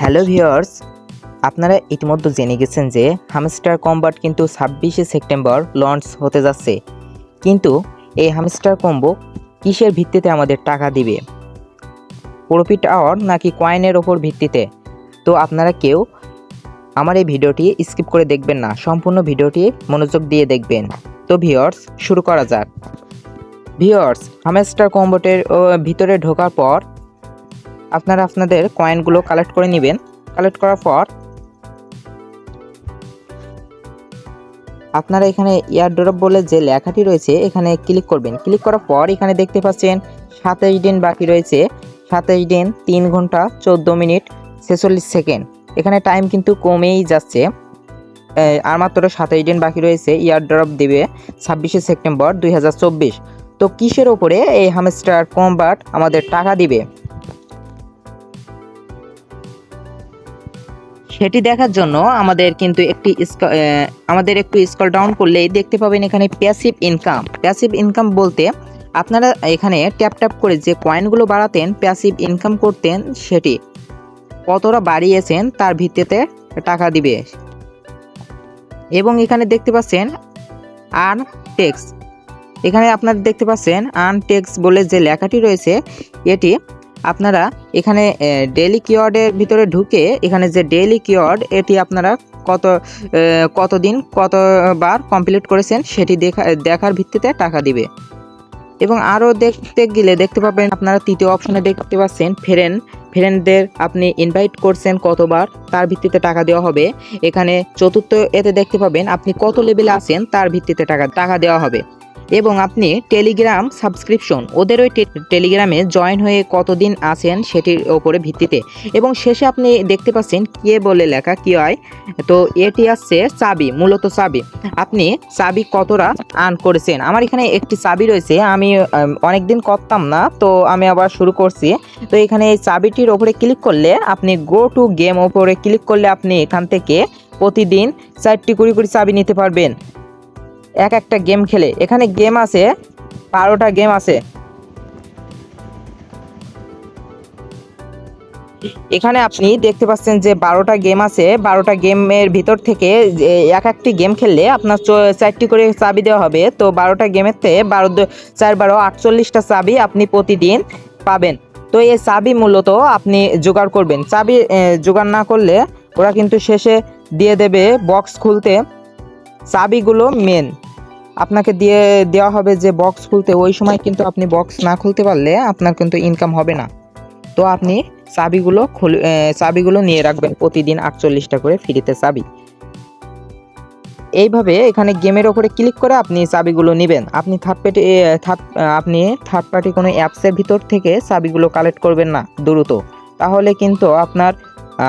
Hello viewers, আপনারা ইতিমধ্যে জেনে গেছেন যে হামস্টার কম্বাট কিন্তু ছাব্বিশে সেপ্টেম্বর লঞ্চ হতে যাচ্ছে। কিন্তু এই হামস্টার কম্বো কিসের ভিত্তিতে আমাদের টাকা দিবে? প্রফিট আওয়ার নাকি কয়েনের ওপর ভিত্তিতে? তো আপনারা কেউ আমার এই ভিডিওটি স্কিপ করে দেখবেন না, সম্পূর্ণ ভিডিওটি মনোযোগ দিয়ে দেখবেন। তো ভিউয়ার্স, শুরু করা যাক। ভিউয়ার্স, হামস্টার কম্বোটের ভিতরে ঢোকার পর আপনারা আপনাদের কয়েনগুলো কালেক্ট করে নেবেন। কালেক্ট করার পর আপনারা এখানে ইয়ারড্রপ বলে যে লেখাটি রয়েছে, এখানে ক্লিক করবেন। ক্লিক করার পর এখানে দেখতে পাচ্ছেন সাতাইশ দিন বাকি রয়েছে। সাতাইশ দিন তিন ঘণ্টা চোদ্দ মিনিট ছেচল্লিশ সেকেন্ড। এখানে টাইম কিন্তু কমেই যাচ্ছে। আর মাত্র সাতাইশ দিন বাকি রয়েছে ইয়ারড্রপ দেবে ছাব্বিশে সেপ্টেম্বর দুই হাজার চব্বিশ। তো কিসের ওপরে এই হামস্টার কম্বাট আমাদের টাকা দিবে? সেটি দেখার জন্য আমাদের কিন্তু একটি আমাদের একটু স্কল ডাউন করলেই দেখতে পাবেন এখানে প্যাসিভ ইনকাম প্যাসিভ ইনকাম বলতে আপনারা এখানে ট্যাপ ট্যাপ করে যে কয়েনগুলো বাড়াতেন প্যাসিভ ইনকাম করতেন সেটি, কতটা বাড়িয়েছেন তার ভিত্তিতে টাকা দিবে। এবং এখানে দেখতে পাচ্ছেন আর্ন টেক্স এখানে আপনারা দেখতে পাচ্ছেন আর্ন টেক্স বলে যে লেখাটি রয়েছে, এটি আপনারা এখানে ডেলি কিওয়ার্ডের ভিতরে ঢুকে এখানে যে ডেইলি কিওয়ার্ড এটি আপনারা কত কতদিন কতবার কমপ্লিট করেছেন সেটি দেখা, দেখার ভিত্তিতে টাকা দিবে। এবং আরও দেখতে গেলে দেখতে পাবেন আপনারা তৃতীয় অপশনে দেখতে পাচ্ছেন ফ্রেন্ড ফ্রেন্ডদের আপনি ইনভাইট করছেন কতবার, তার ভিত্তিতে টাকা দেওয়া হবে। এখানে চতুর্থ এতে দেখতে পাবেন আপনি কত লেভেলে আছেন, তার ভিত্তিতে টাকা টাকা দেওয়া হবে। এবং আপনি টেলিগ্রাম সাবস্ক্রিপশন ওদের ওই টেলিগ্রামে জয়েন হয়ে কতদিন আছেন সেটির ওপরে ভিত্তিতে। এবং শেষে আপনি দেখতে পাচ্ছেন কে বলে লেখা, কি হয়? তো এটি আসছে চাবি, মূলত চাবি। আপনি চাবি কতটা আর্ন করেছেন? আমার এখানে একটি চাবি রয়েছে, আমি অনেক দিন করতাম না, তো আমি আবার শুরু করছি। তো এখানে এই চাবিটির ওপরে ক্লিক করলে আপনি গো টু গেম ওপরে ক্লিক করলে আপনি এখান থেকে প্রতিদিন চারটি কুড়ি কুড়ি চাবি নিতে পারবেন। এক একটা গেম খেলে। এখানে গেম আছে, বারোটা গেম আছে। এখানে আপনি দেখতে পাচ্ছেন যে বারোটা গেম আছে। বারোটা গেমের ভিতর থেকে এক একটি গেম খেললে আপনার চারটি করে চাবি দেওয়া হবে। তো বারোটা গেমের থেকে বারো চার বারো আটচল্লিশটা চাবি আপনি প্রতিদিন পাবেন। তো এই চাবি মূলত আপনি জোগাড় করবেন। চাবি জোগাড় না করলে ওরা কিন্তু শেষে দিয়ে দেবে বক্স খুলতে। চাবিগুলো মেন আপনাকে দিয়ে, দেওয়া হবে যে বক্স খুলতে, ওই সময় কিন্তু আপনি বক্স না খুলতে পারলে আপনার কিন্তু ইনকাম হবে না। তো আপনি চাবিগুলো খুল চাবিগুলো নিয়ে রাখবেন প্রতিদিন আটচল্লিশটা করে ফ্রিতে চাবি। এইভাবে এখানে গেমের ওপরে ক্লিক করে আপনি চাবিগুলো নেবেন। আপনি থার্ড পার্টি থার্ড আপনি থার্ড পার্টি কোনো অ্যাপসের ভিতর থেকে চাবিগুলো কালেক্ট করবেন না, দ্রুত। তাহলে কিন্তু আপনার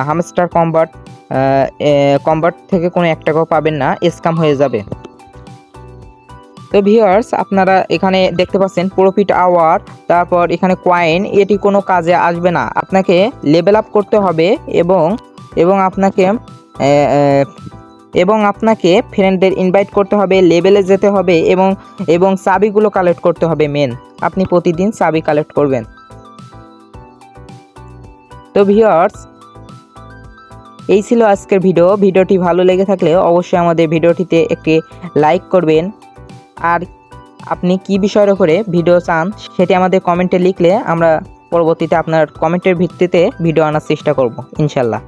হামস্টার কম্বাট কম্বাট থেকে কোনো এক টাকাও পাবেন না স্ক্যাম হয়ে যাবে। তো ভিউয়ার্স আপনারা এখানে দেখতে পাচ্ছেন প্রফিট আওয়ার তারপর এখানে কয়েন এটি কোনো কাজে আসবে না। আপনাকে লেভেল আপ করতে হবে এবং এবং আপনাকে এবং আপনাকে ফ্রেন্ডদের ইনভাইট করতে হবে লেভেলে যেতে হবে এবং এবং চাবিগুলো কালেক্ট করতে হবে মেন আপনি প্রতিদিন চাবি কালেক্ট করবেন। তো ভিউয়ার্স এই ছিল আজকের ভিডিও। ভিডিওটি ভালো লেগে থাকলে অবশ্যই আমাদের ভিডিওটিতে একটি লাইক করবেন। আর আপনি কি বিষয়ের উপরে ভিডিও চান সেটি আমাদের কমেন্টে লিখলে আমরা পরবর্তীতে আপনার কমেন্টের ভিত্তিতে ভিডিও আনার চেষ্টা করব, ইনশাল্লাহ।